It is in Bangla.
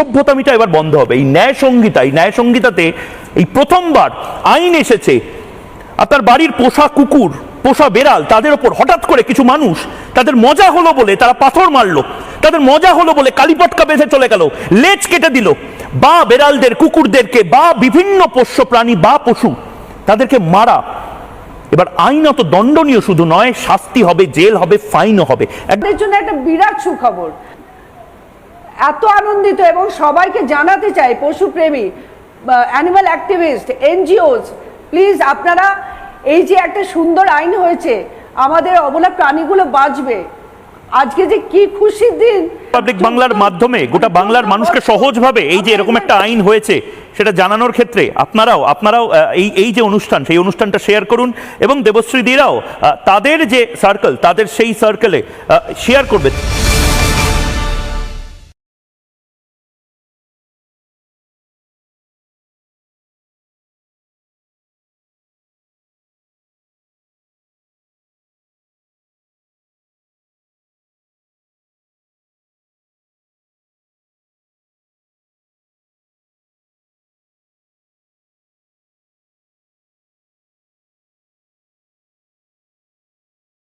সভ্যতামিটা এবার বন্ধ হবে। এই ন্যায় সংহিতা এই ন্যায় সংহিতাতে এই প্রথমবার আইন এসেছে আপনার বাড়ির পোষা কুকুর, পোষা বেড়াল তাদের ওপর হঠাৎ করে কিছু মানুষ তাদের মজা হলো বলে তারা পাথর মারলো, তাদের মজা হলো বলে কালীপটকা বেঁধে চলে গেল, লেজ কেটে দিল। বা বেড়ালদের, কুকুরদেরকে, বা বিভিন্ন পোষ্য প্রাণী, বা পশু তাদেরকে মারা। এবার আইনত দণ্ডনীয় শুধু নয়, শাস্তি হবে, জেল হবে, ফাইনও হবে। এক- আমাদের জন্য একটা বিরাট সুখবর। এত আনন্দিত এবং সবাইকে জানাতে চাই পশুপ্রেমী অ্যানিমাল অ্যাক্টিভিস্ট এনজিওস প্লিজ আপনারা এই যে একটা সুন্দর আইন হয়েছে আমাদের অবলা প্রাণীগুলো বাঁচবে। আজকে যে কি খুশির দিন পাবলিক বাংলার মাধ্যমে গোটা বাংলার মানুষকে সহজভাবে এই যে এরকম একটা আইন হয়েছে সেটা জানানোর ক্ষেত্রে আপনারাও আপনারাও এই এই যে অনুষ্ঠান সেই অনুষ্ঠানটা শেয়ার করুন এবং দেবশ্রী দিরাও তাদের যে সার্কেল তাদের সেই সার্কেলে শেয়ার করবে